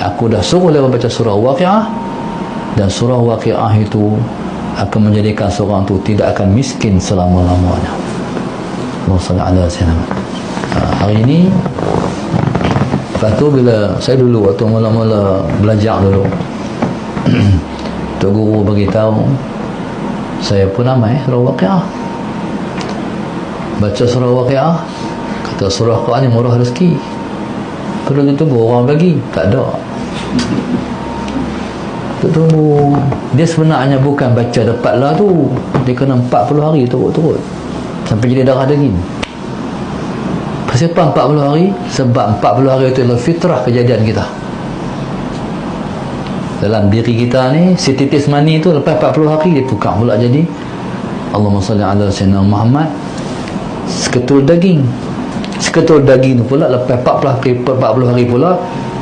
aku dah suruh dia baca surah waqi'ah. Dan surah waqi'ah itu akan menjadikan seorang tu tidak akan miskin selama-lamanya. Allah salli ala ha, hari ini lepas tu bila saya dulu waktu mula-mula belajar dulu Tok Guru beritahu saya pun amai surah waqi'ah. Baca surah waqi'ah kata surah Quran ni murah rezeki. Perlu kita tunggu orang bagi tak ada tak tunggu dia sebenarnya bukan baca dapat lah tu dia kena 40 hari turut-turut sampai jadi darah daging Kenapa 40 hari? Sebab 40 hari itu adalah fitrah kejadian kita. Dalam diri kita ni, setitis mani itu lepas 40 hari dia tukar pula jadi Allahumma salli ala sayyidina Muhammad seketul daging. Seketul daging tu pula lepas 40 hari, 40 hari pula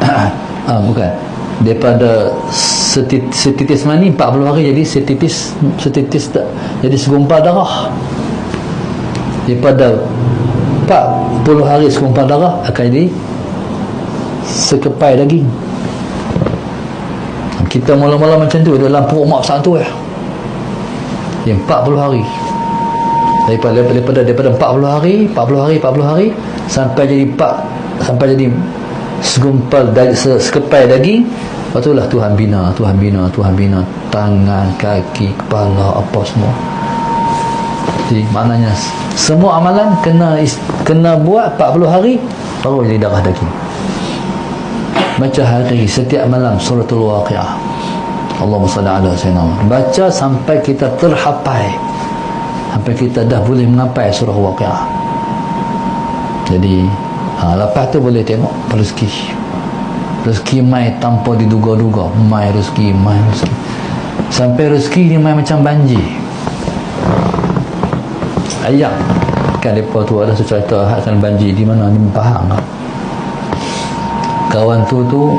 ah, bukan. Daripada setitis, setitis mani 40 hari jadi setitis setitis tak jadi segumpal darah. Daripada 40 hari segumpal darah akan jadi sekepai daging kita mula-mula macam tu dalam perut mak besar tu ya yang 40 hari daripada daripada daripada 40 hari 40 hari 40 hari sampai jadi 4 sampai jadi segumpal sekepai daging lepas tu lah Tuhan bina Tuhan bina Tuhan bina. Tangan kaki kepala apa semua. Jadi maknanya semua amalan kena kena buat 40 hari baru jadi darah daging. Baca hari setiap malam suratul waqiah. Allahumma salli ala sayyidina baca sampai kita terhapai. Sampai kita dah boleh mengapai surah waqiah. Jadi ha, lepas tu boleh tengok rezeki. Rezeki mai tanpa diduga-duga. Mai rezeki mai rezeki. Sampai rezeki ni mai macam banjir. Ayam. Kan mereka tu ada cerita hadsan banjir. Di mana? Ni faham kawan tu tu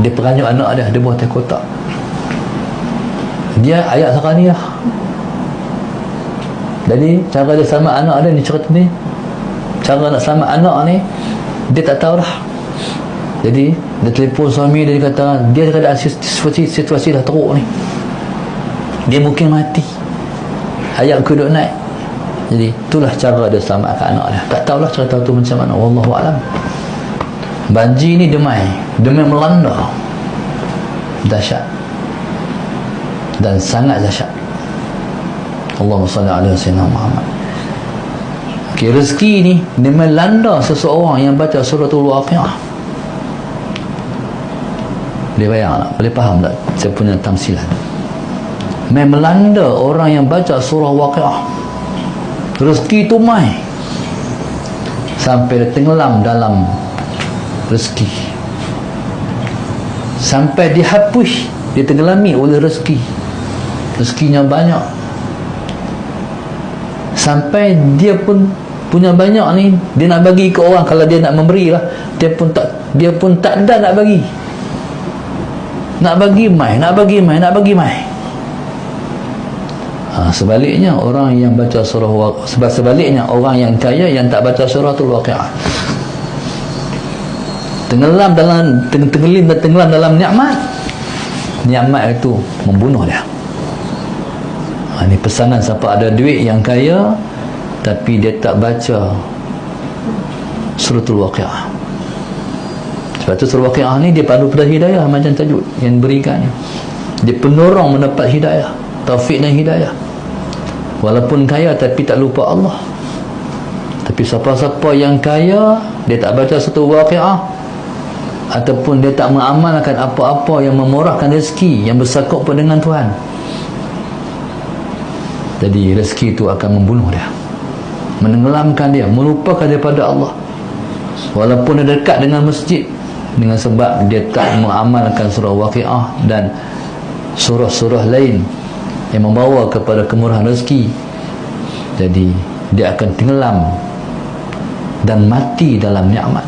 dia peranyuk anak dia dia buat teh kotak. Dia ayat sekarang ni lah. Jadi cara dia sama anak dia ni cerita ni cara nak sama? Anak ni dia tak tahu lah jadi dia telefon suami dia, kata dia ada situasi, situasi dah teruk ni. Dia mungkin mati. Ayat kuduk naik. Jadi itulah cara dia selamatkan anak dia. Tak tahulah cerita tu macam mana. Wallahu alam. Banjir ni demai. Demai melanda. Dahsyat. Dan sangat dahsyat. Allahumma salli ala sayyidina Muhammad okay, rezeki ni dia melanda seseorang yang baca suratul waqiah boleh bayang tak? boleh faham tak? saya punya tamsilan? Melanda orang yang baca surah waqiah rezeki tu mai. Sampai tenggelam dalam rezeki. Sampai dihapus ditenggelami oleh rezeki. Rezekinya banyak. Sampai dia pun punya banyak ni dia nak bagi ke orang kalau dia nak memberi lah dia pun tak dia pun tak ada nak bagi nak bagi mai nak bagi mai nak bagi mai Ha, sebaliknya orang yang baca surah sebab sebaliknya orang yang kaya yang tak baca surah tu waqiah. Tenggelam dalam teng tenggelim dan tenggelam dalam nikmat. Nikmat itu membunuh dia. Ha, ini pesanan siapa ada duit yang kaya tapi dia tak baca suratul waqiah. Sebab tu surah waqiah ni dia pandu pada hidayah macam tajuk yang berikannya. Dia penorong mendapat hidayah, taufik dan hidayah walaupun kaya tapi tak lupa Allah tapi siapa-siapa yang kaya dia tak baca satu waqi'ah ataupun dia tak mengamalkan apa-apa yang memurahkan rezeki yang bersakut pun dengan Tuhan jadi rezeki itu akan membunuh dia menenggelamkan dia melupakan daripada Allah. Walaupun dia dekat dengan masjid dengan sebab dia tak mengamalkan surah waqi'ah dan surah-surah lain yang membawa kepada kemurahan rezeki jadi dia akan tenggelam dan mati dalam nikmat